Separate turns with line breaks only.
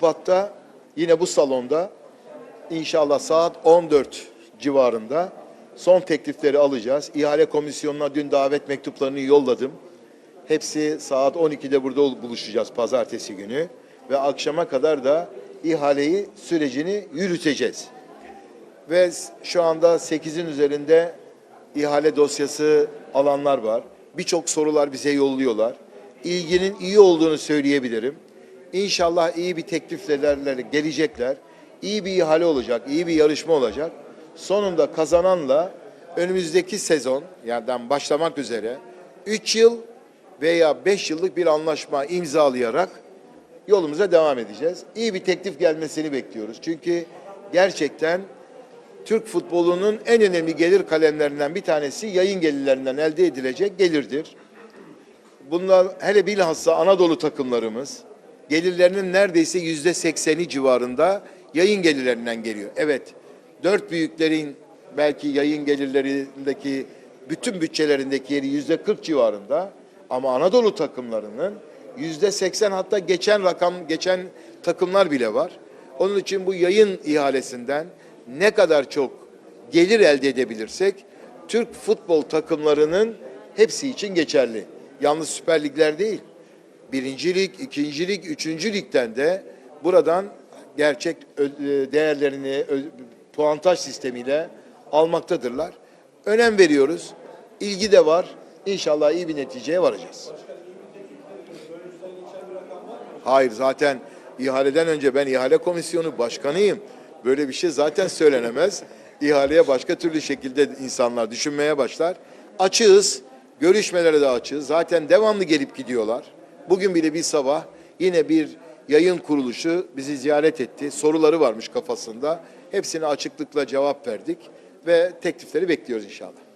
Şubat'ta yine bu salonda inşallah saat 14 civarında son teklifleri alacağız. İhale komisyonuna dün davet mektuplarını yolladım. Hepsi saat 12'de burada buluşacağız pazartesi günü ve akşama kadar da ihaleyi sürecini yürüteceğiz. Ve şu anda 8'in üzerinde ihale dosyası alanlar var. Birçok sorular bize yolluyorlar. İlginin iyi olduğunu söyleyebilirim. İnşallah iyi bir tekliflerle gelecekler. İyi bir ihale olacak, iyi bir yarışma olacak. Sonunda kazananla önümüzdeki sezon yani başlamak üzere 3 yıl veya 5 yıllık bir anlaşma imzalayarak yolumuza devam edeceğiz. İyi bir teklif gelmesini bekliyoruz. Çünkü gerçekten Türk futbolunun en önemli gelir kalemlerinden bir tanesi yayın gelirlerinden elde edilecek gelirdir. Bunlar hele bilhassa Anadolu takımlarımız gelirlerinin neredeyse yüzde sekseni civarında yayın gelirlerinden geliyor. Evet, dört büyüklerin belki yayın gelirlerindeki bütün bütçelerindeki yeri yüzde kırk civarında ama Anadolu takımlarının yüzde seksen hatta geçen rakam geçen takımlar bile var. Onun için bu yayın ihalesinden ne kadar çok gelir elde edebilirsek Türk futbol takımlarının hepsi için geçerli. Yalnız Süper Ligler değil. Birinci lig, ikinci lig, üçüncü ligden de buradan gerçek e, değerlerini puantaj sistemiyle almaktadırlar. Önem veriyoruz. İlgi de var. İnşallah iyi bir neticeye varacağız. Hayır zaten ihaleden önce ben ihale komisyonu başkanıyım. Böyle bir şey zaten söylenemez. İhaleye başka türlü şekilde insanlar düşünmeye başlar. Açığız. Görüşmelere de açığız. Zaten devamlı gelip gidiyorlar. Bugün bile bir sabah yine bir yayın kuruluşu bizi ziyaret etti. Soruları varmış kafasında. Hepsine açıklıkla cevap verdik ve teklifleri bekliyoruz inşallah.